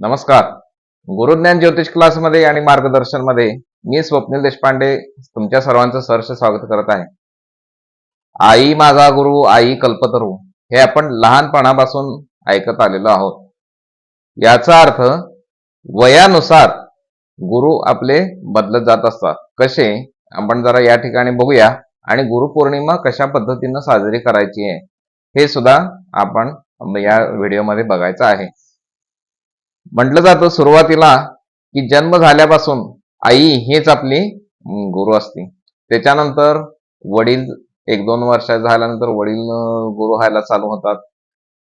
नमस्कार. गुरुज्ञान ज्योतिष क्लासमध्ये आणि मार्गदर्शनमध्ये मी स्वप्नील देशपांडे तुमच्या सर्वांचं सहर्ष स्वागत करत आहे. आई माझा गुरु आई कल्पतरू हे आपण लहानपणापासून ऐकत आलेलो आहोत. याचा अर्थ वयानुसार गुरु आपले बदलत जात असतात. कसे? आपण जरा या ठिकाणी बघूया आणि गुरुपौर्णिमा कशा पद्धतीनं साजरी करायची आहे हे सुद्धा आपण या व्हिडिओमध्ये बघायचं आहे. म्हटलं जातं सुरुवातीला की जन्म झाल्यापासून आई हेच आपली गुरु असते. त्याच्यानंतर वडील एक दोन वर्ष झाल्यानंतर वडील गुरु व्हायला चालू होतात.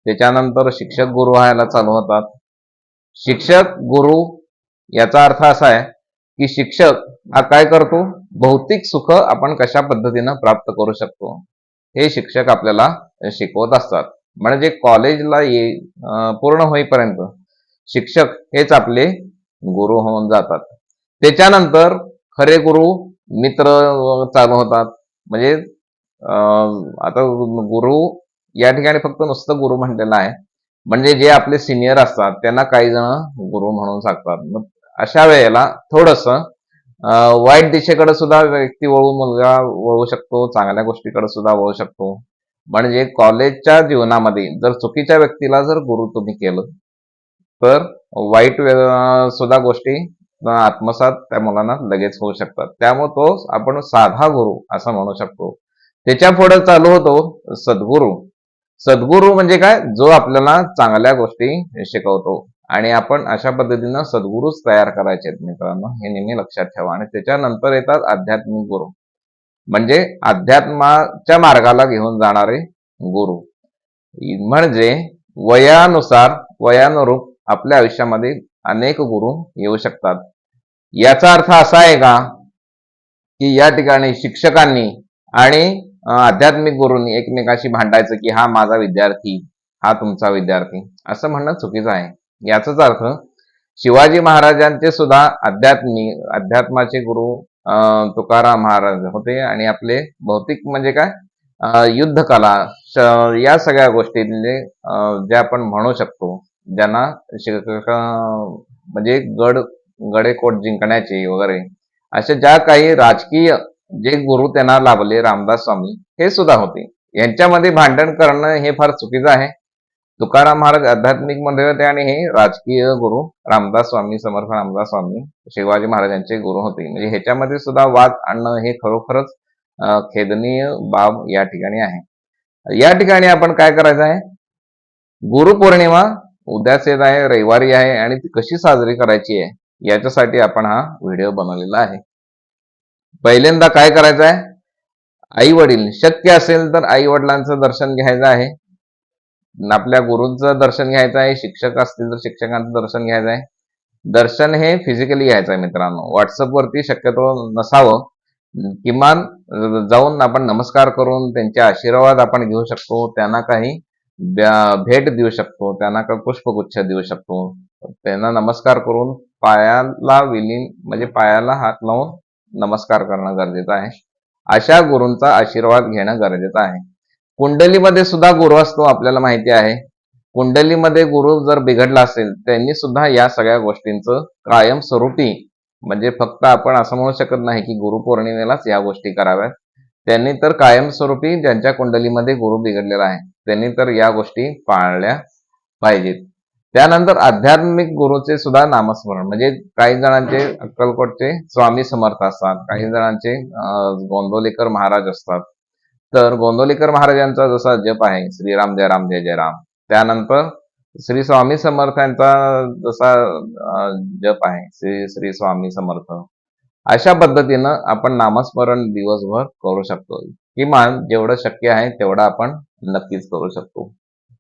त्याच्यानंतर शिक्षक गुरु व्हायला चालू होतात. शिक्षक गुरु याचा अर्थ असा आहे की शिक्षक हा काय करतो? भौतिक सुख आपण कशा पद्धतीनं प्राप्त करू शकतो? हे शिक्षक आपल्याला शिकवत असतात. म्हणजे कॉलेजला ये पूर्ण होईपर्यंत शिक्षक हेच आपले गुरु होऊन जातात. त्याच्यानंतर खरे गुरु मित्र चालू होतात. म्हणजे आता गुरु या ठिकाणी फक्त नुसतं गुरु म्हणलेलं आहे. म्हणजे जे आपले सिनियर असतात त्यांना काही जण गुरु म्हणून सांगतात. मग अशा वेळेला थोडस वाईट दिशेकडे सुद्धा व्यक्ती वळू मुलगा वळू शकतो चांगल्या गोष्टीकडे सुद्धा वळू शकतो. म्हणजे कॉलेजच्या जीवनामध्ये जर चुकीच्या व्यक्तीला जर गुरु तुम्ही केलं तर वाईट सुद्धा गोष्टी आत्मसात त्या मुलांना लगेच होऊ शकतात. त्यामुळे तो आपण साधा गुरु असं म्हणू शकतो. त्याच्या पुढे चालू होतो सद्गुरू. सद्गुरू म्हणजे काय? जो आपल्याला चांगल्या गोष्टी शिकवतो. आणि आपण अशा पद्धतीनं सद्गुरूच तयार करायचे आहेत मित्रांनो. हे नेहमी लक्षात ठेवा. आणि त्याच्यानंतर येतात आध्यात्मिक गुरु. म्हणजे अध्यात्माच्या मार्गाला घेऊन जाणारे गुरु. म्हणजे वयानुसार वयानुरूप आपल्या आयुष्यामध्ये अनेक गुरु येऊ शकतात. याचा अर्थ असा आहे का की या ठिकाणी शिक्षकांनी आणि आध्यात्मिक गुरूंनी एकमेकाशी भांडायचं की हा माझा विद्यार्थी हा तुमचा विद्यार्थी असं म्हणणं चुकीचं आहे. याचाच अर्थ शिवाजी महाराजांचे सुद्धा अध्यात्मिक अध्यात्माचे गुरु अं, तुकाराम महाराज होते आणि आपले भौतिक म्हणजे काय युद्धकला या सगळ्या गोष्टीतले जे आपण म्हणू शकतो ज्यांना म्हणजे गड गडेकोट जिंकण्याचे वगैरे अशा ज्या काही राजकीय जे गुरु त्यांना लाभले रामदास स्वामी हे सुद्धा होते. यांच्यामध्ये भांडण करणं हे फार चुकीचं आहे. तुकाराम महाराज आध्यात्मिकमध्ये होते आणि हे राजकीय गुरु रामदास स्वामी समर्थ रामदास स्वामी शिवाजी महाराजांचे गुरु होते. म्हणजे ह्याच्यामध्ये सुद्धा वाद आणणं हे खरोखरच खेदनीय बाब या ठिकाणी आहे. या ठिकाणी आपण काय करायचं आहे? गुरुपौर्णिमा उद्याच येत आहे रविवारी आहे आणि ती कशी साजरी करायची आहे याच्यासाठी आपण हा व्हिडिओ बनवलेला आहे. पहिल्यांदा काय करायचं आहे? आई वडील शक्य असेल तर आई वडिलांचं दर्शन घ्यायचं आहे. आपल्या गुरूंचं दर्शन घ्यायचं आहे शिक्षक असतील तर शिक्षकांचं दर्शन घ्यायचं आहे. दर्शन हे फिजिकली घ्यायचं आहे मित्रांनो. व्हॉट्सअप वरती शक्यतो नसावं. किमान जाऊन आपण नमस्कार करून त्यांचे आशीर्वाद आपण घेऊ शकतो त्यांना काही भेट देऊ शकतो त्यांना पुष्पगुच्छ देऊ शकतो. त्यांना नमस्कार करून पायाला विलीन म्हणजे पायाला हात लावून नमस्कार करणं गरजेचं आहे. अशा गुरूंचा आशीर्वाद घेणं गरजेचं आहे. कुंडलीमध्ये सुद्धा गुरु असतो आपल्याला माहिती आहे. कुंडलीमध्ये गुरु जर बिघडला असेल त्यांनी सुद्धा या सगळ्या गोष्टींचं कायमस्वरूपी म्हणजे फक्त आपण असं म्हणू शकत नाही की गुरुपौर्णिमेलाच या गोष्टी कराव्यात. त्यांनी तर कायमस्वरूपी ज्यांच्या कुंडलीमध्ये गुरु बिघडलेला आहे. त्यांनी तर या गोष्टी पाळल्या पाहिजेत. त्यानंतर आध्यात्मिक गुरुचे सुद्धा नामस्मरण. म्हणजे काही जणांचे अक्कलकोटचे स्वामी समर्थ असतात काही जणांचे अं, गोंदवलेकर महाराज असतात. तर गोंदवलेकर महाराजांचा जसा जप आहे श्रीराम जय राम जय जय राम. त्यानंतर श्री स्वामी समर्थांचा जसा जप आहे श्री श्री स्वामी समर्थ. अशा पद्धतीनं आपण नामस्मरण दिवसभर करू शकतो. किमान जेवढं शक्य आहे तेवढं आपण नक्कीच करू शकतो.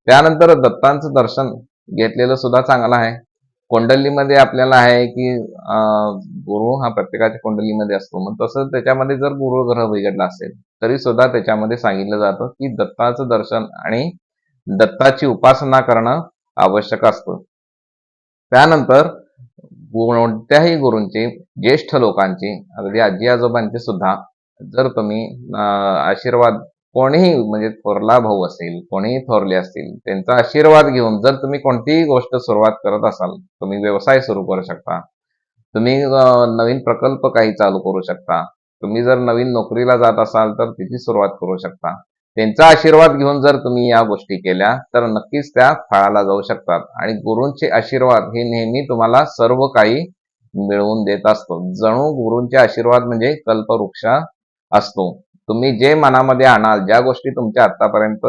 त्यानंतर दत्तांचं दर्शन घेतलेलं सुद्धा चांगलं आहे. कुंडलीमध्ये आपल्याला आहे की गुरु हा प्रत्येकाच्या कुंडलीमध्ये असतो. मग तसं त्याच्यामध्ये जर गुरु ग्रह बिघडला असेल तरी सुद्धा त्याच्यामध्ये सांगितलं जातं की दत्ताचं दर्शन आणि दत्ताची उपासना करणं आवश्यक असतं. त्यानंतर कोणत्याही गुरूंचे ज्येष्ठ लोकांचे अगदी आजी आजोबांचे सुद्धा जर तुम्ही आशीर्वाद कोणीही म्हणजे थोरला भाऊ असेल कोणीही थोरले असतील त्यांचा आशीर्वाद घेऊन जर तुम्ही कोणतीही गोष्ट सुरुवात करत असाल तुम्ही व्यवसाय सुरू करू शकता. तुम्ही नवीन प्रकल्प काही चालू करू शकता. तुम्ही जर नवीन नोकरीला जात असाल तर तिची सुरुवात करू शकता. त्यांचा आशीर्वाद घेऊन जर तुम्ही या गोष्टी केल्या तर नक्कीच त्या फळाला जाऊ शकतात. आणि गुरूंचे आशीर्वाद हे नेहमी तुम्हाला सर्व काही मिळवून देत असतो. जणू गुरूंचे आशीर्वाद म्हणजे कल्पवृक्षा असतो. तुम्ही जे मनामध्ये आणाल ज्या गोष्टी तुमच्या आतापर्यंत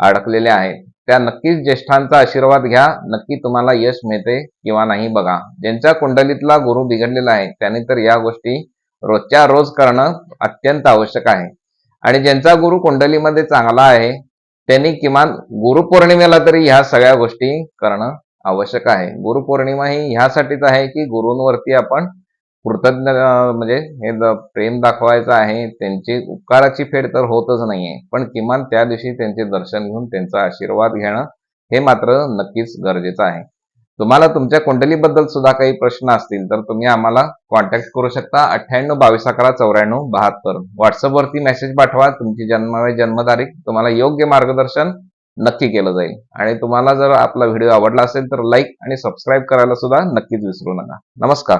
अडकलेल्या आहेत त्या नक्कीच ज्येष्ठांचा आशीर्वाद घ्या. नक्की तुम्हाला यश मिळते किंवा नाही बघा. ज्यांच्या कुंडलीतला गुरु बिघडलेला आहे त्यांनी तर या गोष्टी रोजच्या रोज करणं अत्यंत आवश्यक आहे. आणि ज्यांचा गुरु कुंडलीमध्ये चांगला आहे त्यांनी किमान गुरुपौर्णिमेला तरी ह्या सगळ्या गोष्टी करणं आवश्यक आहे. गुरुपौर्णिमा ही ह्यासाठीच आहे की गुरूंवरती आपण कृतज्ञ म्हणजे हे प्रेम दाखवायचं आहे त्यांची उपकाराची फेड तर होतच नाहीये. पण किमान त्या दिवशी त्यांचे दर्शन घेऊन त्यांचा आशीर्वाद घेणं हे मात्र नक्कीच गरजेचं आहे. तुम्हाला तुमच्या कुंडलीबद्दल सुद्धा काही प्रश्न असतील तर तुम्ही आम्हाला कॉन्टॅक्ट करू शकता. अठ्ठ्याण्णव बावीस अकरा चौऱ्याण्णव बहात्तर. व्हॉट्सअपवरती मेसेज पाठवा. तुमची जन्म जन्मतारीख तुम्हाला योग्य मार्गदर्शन नक्की केलं जाईल. आणि तुम्हाला जर आपला व्हिडिओ आवडला असेल तर लाईक आणि सबस्क्राईब करायला सुद्धा नक्कीच विसरू नका. नमस्कार.